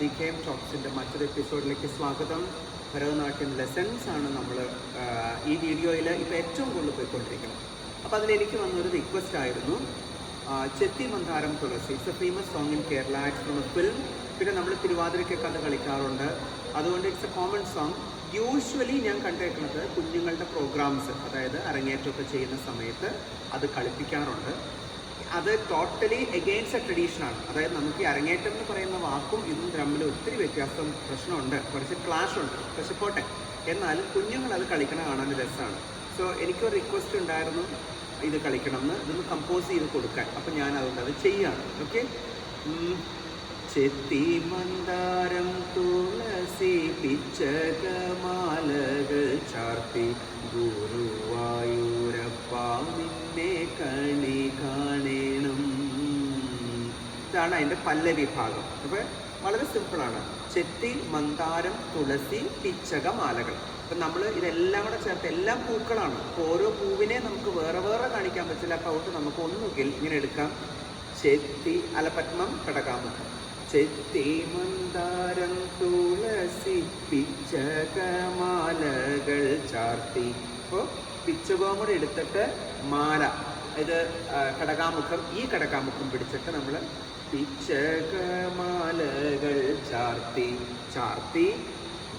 The came ടോക്സിന്റെ മറ്റൊരു എപ്പിസോഡിലേക്ക് സ്വാഗതം. ഭരതനാട്യം ലെസൺസ് ആണ് നമ്മൾ ഈ വീഡിയോയിൽ ഇപ്പോൾ ഏറ്റവും കൂടുതൽ പോയിക്കൊണ്ടിരിക്കുന്നത്. അപ്പോൾ അതിലെനിക്ക് വന്നൊരു റിക്വസ്റ്റ് ആയിരുന്നു. Chethi Mandaram Thulasi. It's a famous song in Kerala it's from a film പിന്നെ നമ്മൾ തിരുവാതിരയ്ക്ക് കഥ കളിക്കാറുണ്ട്. അതുകൊണ്ട് it's a common song usually ഞാൻ കണ്ടേക്കുന്നത് കുഞ്ഞുങ്ങളുടെ പ്രോഗ്രാംസ് അതായത് അരങ്ങേറ്റമൊക്കെ ചെയ്യുന്ന സമയത്ത് അത് കളിപ്പിക്കാറുണ്ട്. അത് ടോട്ടലി എഗെയിൻസ്റ്റ് എ ട്രഡീഷനാണ് അതായത് നമുക്ക് ഈ അരങ്ങേറ്റം എന്ന് പറയുന്ന വാക്കും ഇന്നും തമ്മിൽ ഒത്തിരി വ്യത്യാസം പ്രശ്നമുണ്ട്. കുറച്ച് ക്ലാഷ് ഉണ്ട്. പക്ഷെ പോട്ടെ. എന്നാൽ കുഞ്ഞുങ്ങൾ അത് കളിക്കണ കാണാൻ രസമാണ് സോ എനിക്കൊരു റിക്വസ്റ്റ് ഉണ്ടായിരുന്നു. ഇത് കളിക്കണം എന്ന് ഇതൊന്ന് കമ്പോസ് ചെയ്ത് കൊടുക്കാൻ. അപ്പം ഞാൻ അതുകൊണ്ട് അത് ചെയ്യാണ്. ഓക്കെ ചെത്തി മന്ദാരം തുളസി പിച്ചകമാലകൾ ചാർത്തി. ഗുരുവായൂരപ്പ കണി കാണണം. ഇതാണ് അതിന്റെ പല്ലവി ഭാഗം അപ്പോൾ വളരെ സിമ്പിളാണ് ചെത്തി മന്ദാരം തുളസി പിച്ചക മാലകൾ. അപ്പം നമ്മൾ ഇതെല്ലാം കൂടെ ചേർത്ത് എല്ലാം പൂക്കളാണ്. അപ്പോൾ ഓരോ പൂവിനെ നമുക്ക് വേറെ വേറെ കാണിക്കാൻ പറ്റില്ല. അപ്പോൾ അതുകൊണ്ട് നമുക്ക് ഒന്നുകിൽ ഇങ്ങനെ എടുക്കാം. ചെത്തി അലപത്മം കടകാമുഖം. ചെത്തി മന്ദാരം തുളസി പിച്ചകമാലകൾ ചാർത്തി. ഇപ്പോൾ പിച്ചകവും എടുത്തിട്ട് മാല. ഇത് കടകാമുഖം ഈ കടകാമുഖം പിടിച്ചിട്ട് നമ്മൾ പിച്ചകമാലകൾ ചാർത്തി. ചാർത്തി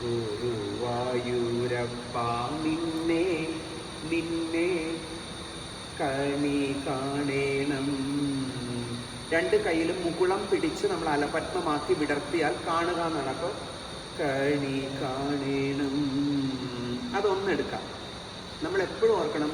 ഗുരുവായൂരപ്പ നിന്നെ നിന്നെ കണി കാണേണം. രണ്ട് കയ്യിലും മുകുളം പിടിച്ച് നമ്മൾ അലപത്മമാക്കി വിടർത്തിയാൽ കാണുക എന്നാണ്. അപ്പോൾ കണി കാണേണം. അതൊന്നെടുക്കാം നമ്മൾ എപ്പോഴും ഓർക്കണം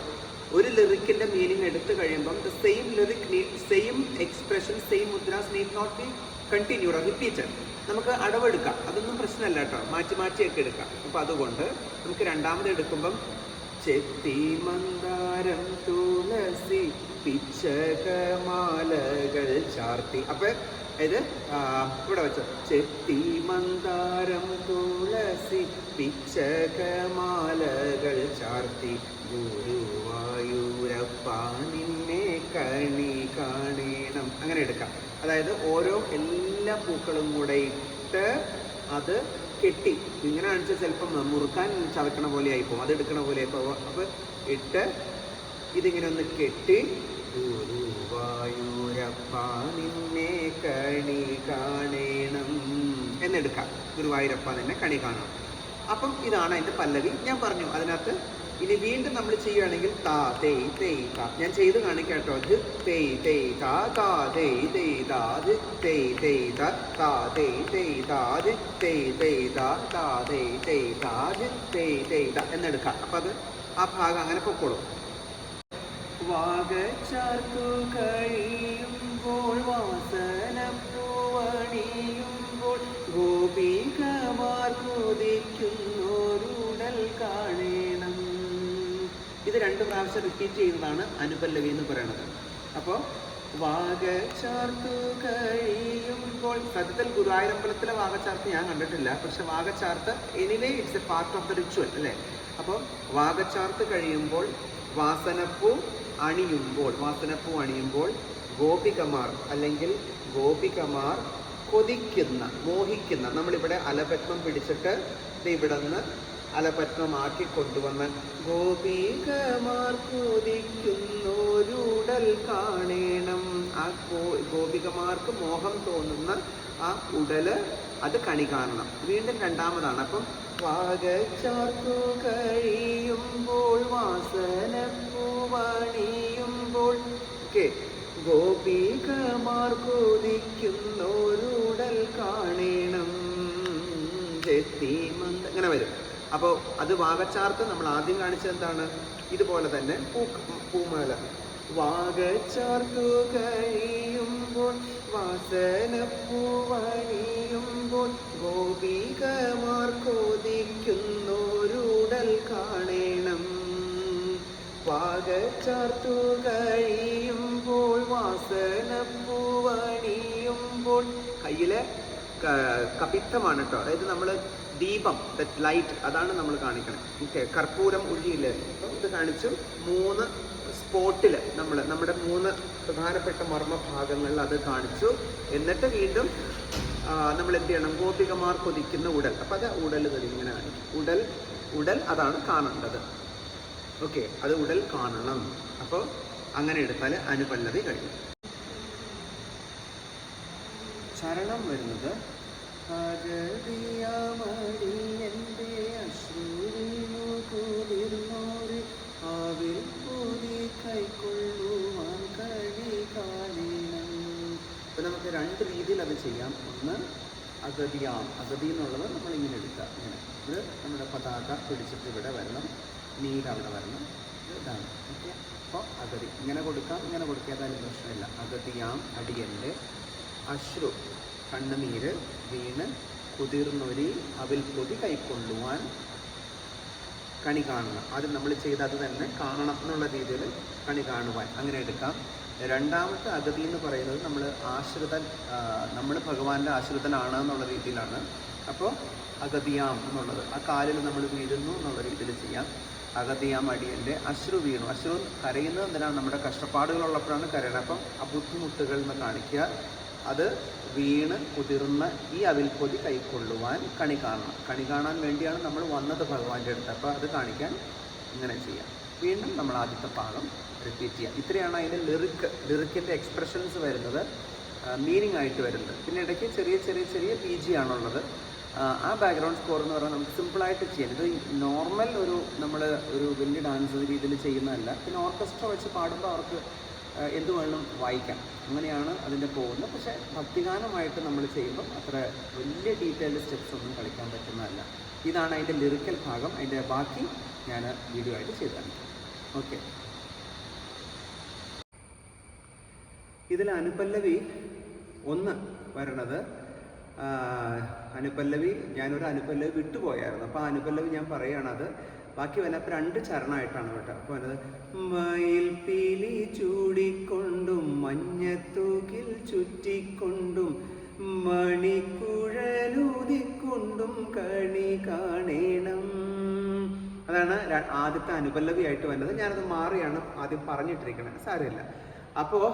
ഒരു ലിറിക്കിന്റെ മീനിങ് എടുത്തു കഴിയുമ്പം the same lyric same expression same mudras need not be continue repeated നമുക്ക് അടവെടുക്കാം അതൊന്നും പ്രശ്നമല്ല കേട്ടോ. മാറ്റി മാറ്റിയൊക്കെ എടുക്കാം. അപ്പം അതുകൊണ്ട് നമുക്ക് രണ്ടാമത് എടുക്കുമ്പം ചെത്തി മന്ദാരം തുളസി പിച്ചകമാലകൾ ചാർത്തി. അപ്പൊ ഇത് ഇവിടെ വെച്ചോ. ചെത്തി മന്ദാരം തുളസി പിച്ചകമാലകൾ ചാർത്തി. ഗുരുവായൂരപ്പ നിന്നെ കണി കാണേണം. അങ്ങനെ എടുക്കാം. അതായത് ഓരോ എല്ലാ പൂക്കളും കൂടെ ഇട്ട് അത് കെട്ടി. ഇങ്ങനെ കാണിച്ചാൽ ചിലപ്പം മുറുക്കാൻ ചതക്കണ പോലെ ആയിപ്പോവും. അത് എടുക്കണ പോലെ ആയിപ്പോവും. അപ്പൊ ഇട്ട് ഇതിങ്ങനെ ഒന്ന് കെട്ടി. ഗുരുവായൂരപ്പ നിന്നെ കണി കാണേണം. എന്നെടുക്കാം. ഗുരുവായൂരപ്പ നിന്നെ കണി കാണണം. അപ്പം ഇതാണ് അതിന്റെ പല്ലവി. ഞാൻ പറഞ്ഞു അതിനകത്ത് ഇനി വീണ്ടും നമ്മൾ ചെയ്യുകയാണെങ്കിൽ താ തേയ് തേ താ. ഞാൻ ചെയ്ത് കാണിക്കാം കേട്ടോ തേയ് തേയ് താ താ തേയ് തേ താ ജു തേയ് തേയ് താ താ തേയ് തേ താ ജു തേയ് തേയ് താ താ തേ തേയ് താ ഇത് തേ തേയ് താ. എന്നെടുക്കാം. അപ്പം അത് ആ ഭാഗം അങ്ങനെ പൊക്കോളും. വാഗച്ചാർത്തു കഴിയുമ്പോൾ വാസനപ്പൂവണിയുമ്പോൾ ഗോപികമാർ കൊതിക്കുന്നോരുടൽ കാണേണം. ഇത് രണ്ട് പ്രാവശ്യം റിപ്പീറ്റ് ചെയ്യുന്നതാണ് അനുപല്ലവി എന്ന് പറയുന്നത് അപ്പോൾ വാഗച്ചാർത്തു കഴിയുമ്പോൾ സത്യത്തിൽ ഗുരുവായൂരമ്പലത്തിലെ വാഗച്ചാർത്ത് ഞാൻ കണ്ടിട്ടില്ല. പക്ഷെ വാഗച്ചാർത്ത് anyway it's a part of the ritual അല്ലേ? അപ്പോൾ വാഗച്ചാർത്ത് കഴിയുമ്പോൾ വാസനപ്പൂ അണിയുമ്പോൾ വാസനപ്പൂ അണിയുമ്പോൾ ഗോപികമാർ അല്ലെങ്കിൽ ഗോപികമാർ കൊതിക്കുന്ന മോഹിക്കുന്ന നമ്മളിവിടെ അലപത്മം പിടിച്ചിട്ട് ഇവിടെ നിന്ന് അലപത്മമാക്കി കൊണ്ടുവന്ന് ഗോപികമാർ കൊതിക്കുന്നോരുടൽ കാണേണം. ആ ഗോപികമാർക്ക് മോഹം തോന്നുന്ന ആ ഉടൽ അത് കണി കാണണം. വീണ്ടും രണ്ടാമതാണ്. അപ്പം വാഗച്ചാർത്തു കഴിയുമ്പോൾ വാസന പൂവണിയുമ്പോൾ ഓക്കെ. ഗോപികമാർ കൊതിക്കുന്നോരുടൽ കാണേണം. ചെത്തി അങ്ങനെ വരും. അപ്പോൾ അത് വാഗച്ചാർത്ത് നമ്മൾ ആദ്യം കാണിച്ചത് എന്താണ്? ഇതുപോലെ തന്നെ പൂ പൂമാല വാഗച്ചാർത്തു കഴിയുമ്പോൾ പൂവണിയുമ്പോൾ ഗോപികമാർ കൊതിക്കുന്നോരുടൽ കാണേണം. പാകച്ചാർത്തു കഴിയുമ്പോൾ വാസന പൂവണിയുമ്പോൾ കയ്യിലെ കപിത്തമാണ് കേട്ടോ അതായത് നമ്മൾ ദീപം ലൈറ്റ് അതാണ് നമ്മൾ കാണിക്കണം. ഓക്കെ കർപ്പൂരം അപ്പം ഇത് കാണിച്ചു മൂന്ന് സ്പോട്ടിൽ നമ്മൾ നമ്മുടെ മൂന്ന് പ്രധാനപ്പെട്ട മർമ്മ ഭാഗങ്ങളിൽ അത് കാണിച്ചു. എന്നിട്ട് വീണ്ടും നമ്മൾ എന്ത് ചെയ്യണം? ഗോപികമാർ കൊതിക്കുന്ന ഉടൽ. അപ്പം അത് ഉടൽ ഇങ്ങനെയാണ് ഇങ്ങനെ ഉടൽ ഉടൽ അതാണ് കാണേണ്ടത്. ഓക്കെ അത് ഉടൽ കാണണം. അപ്പോൾ അങ്ങനെ എടുത്താൽ അനുപല്ലവി കഴിഞ്ഞു. ചരണം വരുന്നത് ആവിൽ കാലിനം നമുക്ക് രണ്ട് രീതിയിൽ അത് ചെയ്യാം. ഒന്ന് അഗതിയാം അഗതി എന്നുള്ളത് നമ്മൾ ഇങ്ങനെ എടുക്കാം. ഇങ്ങനെ. ഇത് നമ്മുടെ പതാക പിടിച്ചിട്ട് ഇവിടെ വരണം. നീര് അവിടെ വരണം. ഇതാണ്. ഓക്കെ. അപ്പോൾ അഗതി. ഇങ്ങനെ കൊടുക്കാം. ഇങ്ങനെ കൊടുക്കാതായാലും പ്രശ്നമില്ല. അഗതിയാം അടിയന്റെ അശ്രു. കണ്ണുനീര് വീണ് കുതിർന്നൊരി അവിൽ പൊതി കൈക്കൊള്ളുവാൻ കണി കാണണം. ആദ്യം നമ്മൾ ചെയ്ത അത് തന്നെ കാണണം എന്നുള്ള രീതിയിൽ കണി കാണുവാൻ. അങ്ങനെ എടുക്കാം. രണ്ടാമത്തെ അഗതി എന്ന് പറയുന്നത് നമ്മൾ ആശ്രിതൻ നമ്മൾ ഭഗവാന്റെ ആശ്രിതനാണ് എന്നുള്ള രീതിയിലാണ്. അപ്പോൾ അഗതിയാം എന്നുള്ളത്. ആ കാലിൽ നമ്മൾ വീഴുന്നു എന്നുള്ള രീതിയിൽ ചെയ്യാം. അഗതിയാം അടിയന്റെ അശ്രു വീണു. അശ്രു കരയുന്നത് എന്തിനാണ്? നമ്മുടെ കഷ്ടപ്പാടുകളുള്ളപ്പോഴാണ് കരയണം അപ്പം ആ ബുദ്ധിമുട്ടുകൾ എന്ന് കാണിക്കുക. അത് വീണ് കുതിർന്ന ഈ അവിൽപ്പൊതി കൈക്കൊള്ളുവാൻ കണി കാണണം. കണി കാണാൻ വേണ്ടിയാണ് നമ്മൾ വന്നത് ഭഗവാന്റെ അടുത്ത്. അപ്പോൾ അത് കാണിക്കാൻ ഇങ്ങനെ ചെയ്യാം. വീണ്ടും നമ്മൾ ആദ്യത്തെ ഭാഗം റിപ്പീറ്റ് ചെയ്യുക ഇത്രയാണ് അതിന്റെ ലിറിക്ക് ലിറിക്കിന്റെ എക്സ്പ്രഷൻസ് വരുന്നത് മീനിങ് ആയിട്ട് വരുന്നത്. പിന്നെ ഇടയ്ക്ക് ചെറിയ ചെറിയ ചെറിയ പി ജി ആണുള്ളത്. ആ, ബാക്ക്ഗ്രൗണ്ട് സ്കോർ എന്ന് പറഞ്ഞാൽ നമുക്ക് സിമ്പിളായിട്ട് ചെയ്യാം. ഇത് നോർമൽ ഒരു നമ്മൾ ഒരു വലിയ ഡാൻസ് രീതിയിൽ ചെയ്യുന്നതല്ല. പിന്നെ ഓർക്കസ്ട്ര വെച്ച് പാടുമ്പോൾ അവർക്ക് എന്ത് വേണം വായിക്കാം. അങ്ങനെയാണ് അതിന്റെ പോകുന്നത്. പക്ഷേ ഭക്തിഗാനമായിട്ട് നമ്മൾ ചെയ്യുമ്പം അത്ര വലിയ ഡീറ്റെയിൽഡ് സ്റ്റെപ്സ് ഒന്നും കളിക്കാൻ പറ്റുന്നതല്ല. ഇതാണ് അതിന്റെ ലിറിക്കൽ ഭാഗം. അതിന്റെ ബാക്കി ഞാൻ വീഡിയോ ആയിട്ട് ചെയ്തു ഓക്കെ ഇതിൽ അനുപല്ലവി ഒന്ന് വരണത്. അനുപല്ലവി ഞാനൊരു അനുപല്ലവി വിട്ടുപോയായിരുന്നു. അപ്പോൾ ആ അനുപല്ലവി ഞാൻ പറയുകയാണത്. ബാക്കി വന്നപ്പോൾ രണ്ട് ചരണമായിട്ടാണ് കേട്ടോ. അപ്പോൾ വന്നത് മയിൽ പീലി ചൂടിക്കൊണ്ടും മഞ്ഞത്തൂക്കിൽ ചുറ്റിക്കൊണ്ടും മണിക്കുഴലൂതിക്കൊണ്ടും കണി കാണേണം. അതാണ് ആദ്യത്തെ അനുപല്ലവിയായിട്ട് വരുന്നത് ഞാനത് മാറിയാണ് ആദ്യം പറഞ്ഞിട്ടിരിക്കുന്നത് സാരമില്ല. അപ്പോൾ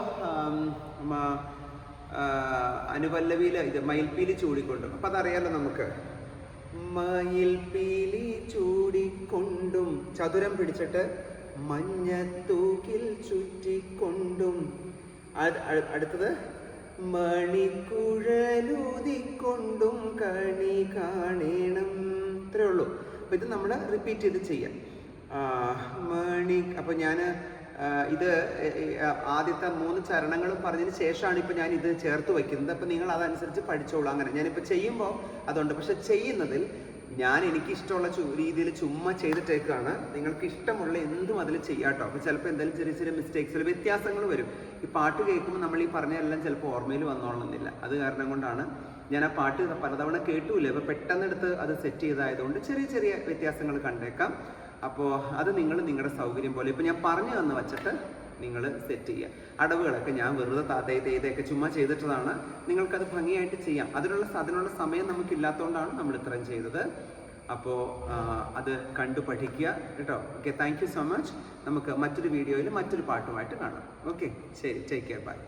അനുപല്ലവിയിൽ ഇത് മയിൽപ്പീലി ചൂടിക്കൊണ്ടും അപ്പം അതറിയാലോ നമുക്ക്. മയിൽപ്പീലി ചൂടിക്കൊണ്ടും ചതുരം പിടിച്ചിട്ട് മഞ്ഞത്തൂക്കിൽ ചുറ്റിക്കൊണ്ടും. അടുത്തത് മണിക്കുഴലൂതിക്കൊണ്ടും കണി കാണണം. ഇത്രേ ഉള്ളൂ. അപ്പോൾ ഇത് നമ്മൾ റിപ്പീറ്റ് ചെയ്ത് ചെയ്യാം. മണി അപ്പോൾ ഞാൻ ഇത് ആദ്യത്തെ മൂന്ന് ചരണങ്ങളും പറഞ്ഞതിന് ശേഷമാണ് ഇപ്പോൾ ഞാൻ ഇത് ചേർത്ത് വയ്ക്കുന്നത്. അപ്പോൾ നിങ്ങൾ അതനുസരിച്ച് പഠിച്ചോളൂ. അങ്ങനെ ഞാനിപ്പോൾ ചെയ്യുമ്പോൾ അതുണ്ട്. പക്ഷെ ചെയ്യുന്നതിൽ ഞാൻ എനിക്ക് ഇഷ്ടമുള്ള രീതിയിൽ ചുമ്മാ ചെയ്തിട്ടേക്കാണ്. നിങ്ങൾക്ക് ഇഷ്ടമുള്ള എന്തും അതിൽ ചെയ്യാട്ടോ അപ്പോൾ ചിലപ്പോൾ എന്തെങ്കിലും ചെറിയ ചെറിയ മിസ്റ്റേക്സ് വ്യത്യാസങ്ങൾ വരും. ഈ പാട്ട് കേൾക്കുമ്പോൾ നമ്മൾ ഈ പറഞ്ഞതെല്ലാം ചിലപ്പോൾ ഓർമ്മയിൽ വന്നോളുന്നില്ല അത് കാരണം കൊണ്ടാണ് ഞാൻ ആ പാട്ട് പലതവണ കേട്ടൂല്ലേ. അപ്പോൾ പെട്ടെന്ന് എടുത്ത് അത് സെറ്റ് ചെയ്തായതുകൊണ്ട് ചെറിയ ചെറിയ വ്യത്യാസങ്ങൾ കണ്ടേക്കാം. അപ്പോൾ അത് നിങ്ങൾ നിങ്ങളുടെ സൗകര്യം പോലെ. ഇപ്പോൾ ഞാൻ പറഞ്ഞു തന്ന് വച്ചിട്ട് നിങ്ങൾ സെറ്റ് ചെയ്യുക അടവുകളൊക്കെ ഞാൻ വെറുതെ താത്തയെ തേതയൊക്കെ ചുമ്മാ ചെയ്തിട്ടതാണ്. നിങ്ങൾക്കത് ഭംഗിയായിട്ട് ചെയ്യാം. അതിനുള്ള അതിനുള്ള സമയം നമുക്കില്ലാത്തതുകൊണ്ടാണ് നമ്മൾ ഇത്രയും ചെയ്തത്. അപ്പോൾ അത് കണ്ടു പഠിക്കുക കേട്ടോ. ഓക്കെ താങ്ക് സോ മച്ച് നമുക്ക് മറ്റൊരു വീഡിയോയിൽ മറ്റൊരു പാട്ടുമായിട്ട് കാണാം. ഓക്കെ ശരി. Take care bye